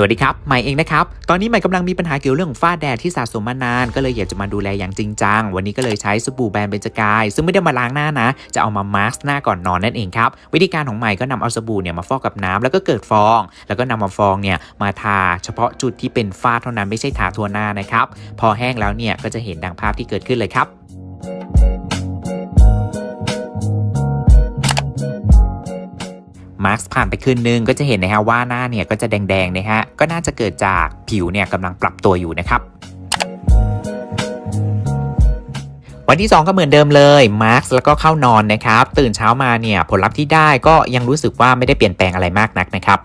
สวัสดีครับใหม่เองนะครับ ตอนนี้ใหม่กำลังมีปัญหาเกี่ยวเรื่องฝ้าแดดที่สะสมมานาน ก็เลยอยากจะมาดูแลอย่างจริงจัง วันนี้ก็เลยใช้สบู่แบรนด์เบญจกาย ซึ่งไม่ได้มาล้างหน้านะ จะเอามามาสก์หน้าก่อนนอนนั่นเองครับ วิธีการของใหม่ก็นำเอาสบู่เนี่ยมาฟอกกับน้ำแล้วก็เกิดฟอง แล้วก็นำมาฟองเนี่ยมาทาเฉพาะจุดที่เป็นฝ้าเท่านั้นไม่ใช่ทาทั่วหน้านะครับ พอแห้งแล้วเนี่ยก็จะเห็นดังภาพที่เกิดขึ้นเลยครับ มาร์คผ่านไปคืนนึงก็จะเห็นนะฮะว่าหน้าเนี่ยก็จะแดงๆนะฮะก็น่าจะเกิดจากผิวเนี่ยกำลังปรับตัวอยู่นะครับวันที่ 2 ก็เหมือนเดิมเลยมาร์คแล้วก็เข้านอนนะครับ ตื่นเช้ามาเนี่ยผลลัพธ์ที่ได้ก็ยังรู้สึกว่าไม่ได้เปลี่ยนแปลงอะไรมากนักนะครับ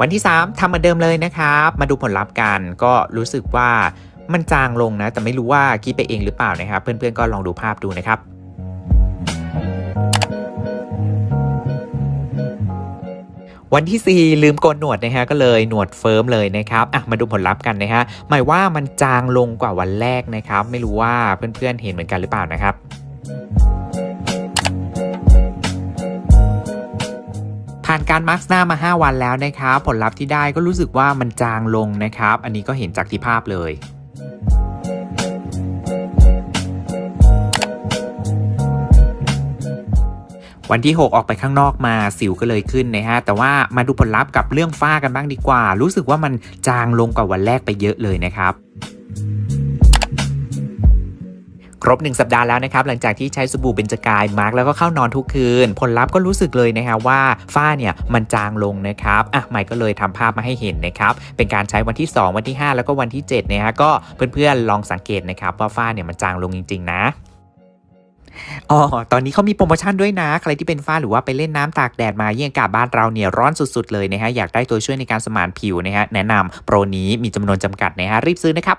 วันที่ 3ทำเหมือนเดิมเลยนะครับ มาดูผลลัพธ์กันก็รู้สึกว่า มันจางลงนะ แต่ไม่รู้ว่าคิดไปเองหรือเปล่านะครับ เพื่อนๆก็ลองดูภาพดูนะครับวันที่ 4 ลืมโกนหนวดนะฮะก็เลยหนวดเฟิร์มเลยนะครับอะมาดูผลลัพธ์กันนะฮะหมายว่ามันจางลงกว่าวันแรกนะครับ ไม่รู้ว่าเพื่อนๆเห็นเหมือนกันหรือเปล่านะครับผ่านการมาร์กหน้ามา 5 วันแล้วนะครับ ผลลัพธ์ที่ได้ก็รู้สึกว่ามันจางลงนะครับ อันนี้ก็เห็นจากที่ภาพเลย วันที่ 6 ออกไปข้างนอกมาสิวก็เลยขึ้นนะฮะแต่ว่ามาดูผลลัพธ์กับเรื่องฝ้ากันบ้างดีกว่า รู้สึกว่ามันจางลงกว่าวันแรกไปเยอะเลยนะครับครบ 1 สัปดาห์แล้วนะครับหลังจากที่ใช้สบู่เบญจกายมาร์กแล้วก็เข้านอนทุกคืน ผลลัพธ์ก็รู้สึกเลยนะฮะว่าฝ้าเนี่ยมันจางลงนะครับอะใหม่ก็เลยทำภาพมาให้เห็นนะครับเป็นการใช้วันที่ 2 วันที่ 5 แล้วก็วันที่7นะฮะก็เพื่อนๆลองสังเกตนะครับว่าฝ้าเนี่ยมันจางลงจริง ๆ นะ อ๋อ ตอนนี้เขามีโปรโมชั่นด้วยนะ ใครที่เป็นฝ้าหรือว่าไปเล่นน้ำตากแดดมาเยี่ยงอากาศบ้านเราเนี่ยร้อนสุด ๆ เลยนะฮะ อยากได้ตัวช่วยในการสมานผิวนะฮะ แนะนำโปรนี้มีจำนวนจำกัดนะฮะ รีบซื้อนะครับ